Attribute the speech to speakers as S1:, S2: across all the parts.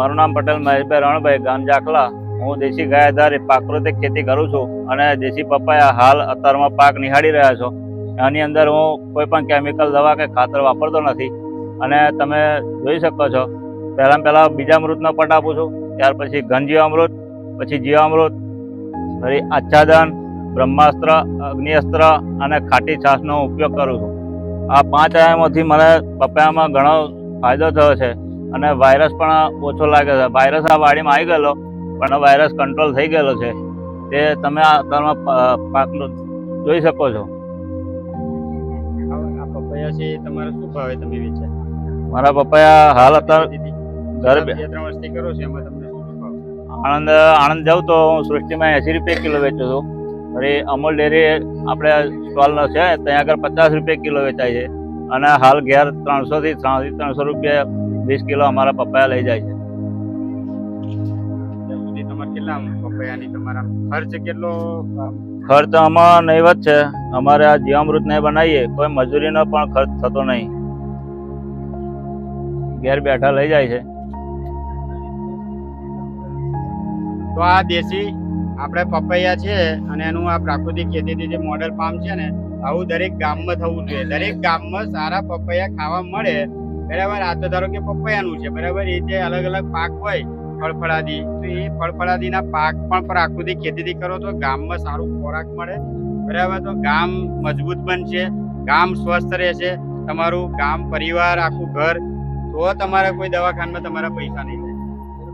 S1: મારું નામ પટેલ મહેશભાઈ રણભાઈ ગામ જાખલા હું દેશી ગાય આધારિત પ્રાકૃતિક ખેતી કરું છું અને દેશી પપૈયા હાલ અત્યારમાં પાક નિહાળી રહ્યા છો. આની અંદર હું કોઈ પણ કેમિકલ દવા કે ખાતર વાપરતો નથી. અને તમે જોઈ શકો છો પહેલાં પહેલાં બીજા મૃતનો પટ આપું છું, ત્યાર પછી ઘન જીવામૃત પછી જીવામૃત ફરી આચ્છાદન, બ્રહ્માસ્ત્ર, અગ્નિઅસ્ત્ર અને ખાટી છાશનો ઉપયોગ કરું છું. આ પાંચ આયામોથી મને પપૈયામાં ઘણો ફાયદો થયો છે. અને વાયરસ પણ ઓછો લાગે છે. વાયરસ આ વાડીમાં આવી ગયેલો પણ વાયરસ કંટ્રોલ થઈ ગયેલો છે. તે તમે આ પા- પાકનું જોઈ શકો છો.
S2: તમે
S1: મારા પપ્પાયા હાલ અત્યારે ઘરે આણંદ આણંદ જાઉં તો હું સૃષ્ટિમાં એંસી રૂપિયા કિલો વેચું છું. પછી અમૂલ ડેરી આપણે સ્ટોલનો છે ત્યાં આગળ પચાસ રૂપિયા કિલો વેચાય છે. અને હાલ ઘેર ત્રણસોથી ત્રણસો રૂપિયા વીસ કિલો અમારા પપૈયા લઈ જાય છે.
S2: ખર્ચ
S1: આમાં નહીવત છે. અમારે આ જીવામૃત ને બનાવીએ કોઈ મજૂરીનો પણ ખર્ચ થતો નહીં. ઘેર બેઠા લઈ જાય છે.
S2: તો આ દેશી આપણે પપૈયા છે અને એનું આ પ્રાકૃતિક ખેતીથી જે મોડેલ ફાર્મ છે ને આવું દરેક ગામમાં થવું જોઈએ. દરેક ગામમાં સારા પપૈયા ખાવા મળે બરાબર? આ તો ધારો કે પપૈયાનું છે, બરાબર? એ જે અલગ અલગ પાક હોય, ફળફળાદી, તો એ ફળફળાદીના પાક પણ પ્રાકૃતિક ખેતીથી કરો તો ગામમાં સારું ખોરાક મળે. બરાબર? તો ગામ મજબૂત બનશે, ગામ સ્વસ્થ રહેશે, તમારું ગામ, પરિવાર, આખું ઘર, તો તમારા કોઈ દવાખાનામાં તમારા પૈસા નહીં જાય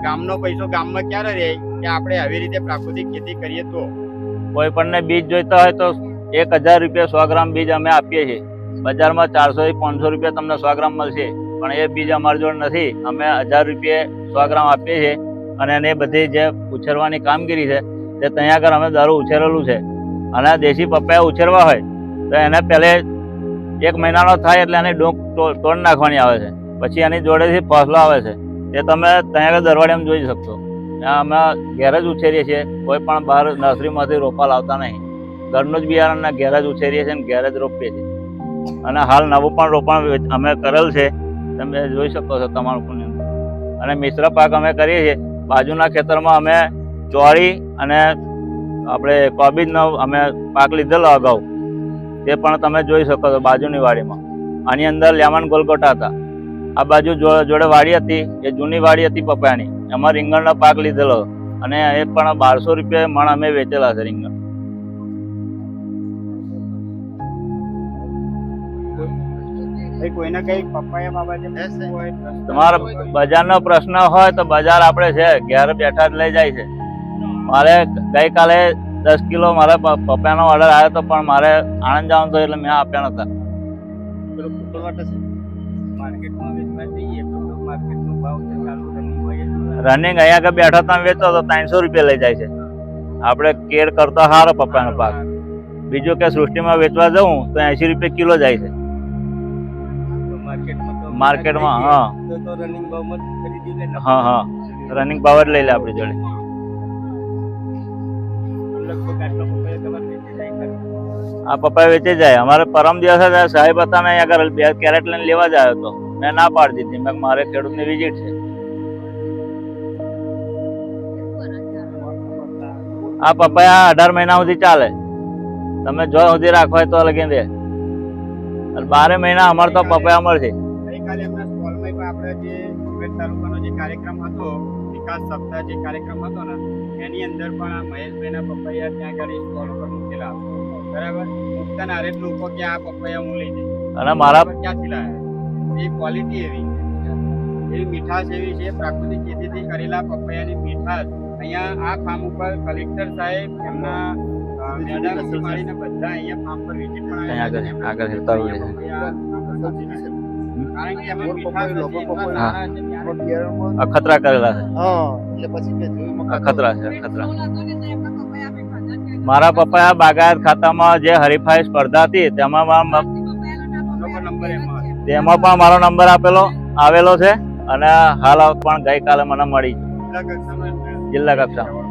S2: ગામનો પૈસો ગામમાં ક્યારે રહે? કે આપણે આવી રીતે પ્રાકૃતિક ખેતી કરીએ તો?
S1: કોઈ પણને બીજ જોઈતા હોય તો એક હજાર રૂપિયા સો ગ્રામ બીજ અમે આપીએ છીએ. બજારમાં ચારસો થી પાંચસો રૂપિયા તમને સો ગ્રામ મળશે. પણ એ બીજ અમારી જોડે નથી. અમે હજાર રૂપિયે સો ગ્રામ આપીએ છીએ અને એને બધી જે ઉછેરવાની કામગીરી છે, તે ત્યાં આગળ અમે દારૂ ઉછેરેલું છે. અને દેશી પપૈયા ઉછેરવા હોય, તો એને પહેલે એક મહિનાનો થાય એટલે એની ડોંક તોડ નાખવાની આવે છે. પછી એની જોડેથી ફાસલો આવે છે. તે તમે ત્યાં આગળ દરવાડિયામાં જોઈ શકશો. અમે ઘેર જ ઉછેરીએ છીએ. કોઈ પણ બહાર નર્સરીમાંથી રોપા લાવતા નહીં. ઘરનું જ બિયારણના ઘેર જ ઉછેરીએ છીએ અને ઘેર જ રોપીએ છીએ. અને હાલ નવું પણ રોપણ અમે કરેલ છે. તમે જોઈ શકો છો તમારું પુણ્ય અને મિશ્ર પાક અમે કરીએ છીએ. બાજુના ખેતરમાં અમે ચોળી અને આપણે કોબીજનો અમે પાક લીધેલો અગાઉ. તે પણ તમે જોઈ શકો છો બાજુની વાડીમાં. આની અંદર લેમન ગોલગોટા હતા. આ બાજુ જોડે વાડી હતી, એ જૂની વાડી હતી પપૈયાની એમાં રીંગણનો પાક લીધેલો. અને એ પણ બારસો રૂપિયા મણ અમે વેચેલા છે રીંગણ.
S2: કોઈને કઈ બાબતે હોય
S1: તમારો બજારનો પ્રશ્ન હોય તો બજાર આપણે છે ઘેર બેઠા જ લઈ જાય છે. મારે ગઈકાલે દસ કિલો મારે પપ્પાનો ઓર્ડર આવ્યો હતો પણ મારે આણંદ જવાનું હતું એટલે મેં આપ્યા નતા
S2: રનિંગ
S1: અહીંયા આગળ બેઠો તમે વેચો તો ત્રણસો રૂપિયા લઈ જાય છે. આપણે કેર કરતો સારો પપ્પાનો પાક બીજું કે સૃષ્ટિમાં વેચવા જવું તો એંશી રૂપિયા કિલો જાય છે.
S2: માર્કેટમાં
S1: હા.
S2: તો તો રનિંગ ભાવમાં ખરીદી લે
S1: હા હા. રનિંગ પાવર લઈ લે આપણી જોડે. આ પપ્પા વેચે જાય. અમારે પરમ દિવસ જ સાહેબ હતા ને આગળ બે કેરેટ લઈને લેવા જ આવ્યો હતો. મેં ના પાડી દીધી. મેં મારે ખેડૂતની વિઝિટ છે. આ પપૈયા અઢાર મહિના સુધી ચાલે. તમે જો સુધી રાખવા હોય તો લગીને અને બારે મહિના અમારે તો પપૈયા મળશે
S2: ગઈકાલે એમના સ્ટોલમાં પણ આપણે જે સુરત તાલુકાનો જે કાર્યક્રમ હતો વિકાસ સપ્તાહ જે કાર્યક્રમ હતો ને એની અંદર પણ આ મહેશભાઈના પપૈયા ત્યાં આગળ સ્ટોલ ઉપર મૂકેલા બરાબર? મૂકતા ના હરેક લોકો કે આ પપૈયા હું લઈ જઈશ.
S1: અને મારા
S2: ક્યાંથી લાયા? એ ક્વોલિટી એવી. એવી મીઠાશ એવી છે પ્રાકૃતિક ખેતીથી કરેલા પપૈયાની મીઠાશ. અહીંયા આ ફાર્મ ઉપર કલેક્ટર સાહેબ એમના મેદાનથી બધા અહીંયા ફાર્મ પર વિઝિટ પણ
S1: આગળ. આગળ હેરતા હોય અખતરા કરેલા છે.
S2: હા એટલે પછી મેં જોયું
S1: અખતરા છે અખતરા મારા પપ્પા બાગાયત ખાતામાં જે હરીફાઈ સ્પર્ધા હતી તેમાં. તેમાં પણ મારો નંબર આપેલો આવેલો છે અને હાલ પણ ગઈકાલે મને મળી.
S2: જિલ્લા કક્ષા
S1: જિલ્લા કક્ષામાં.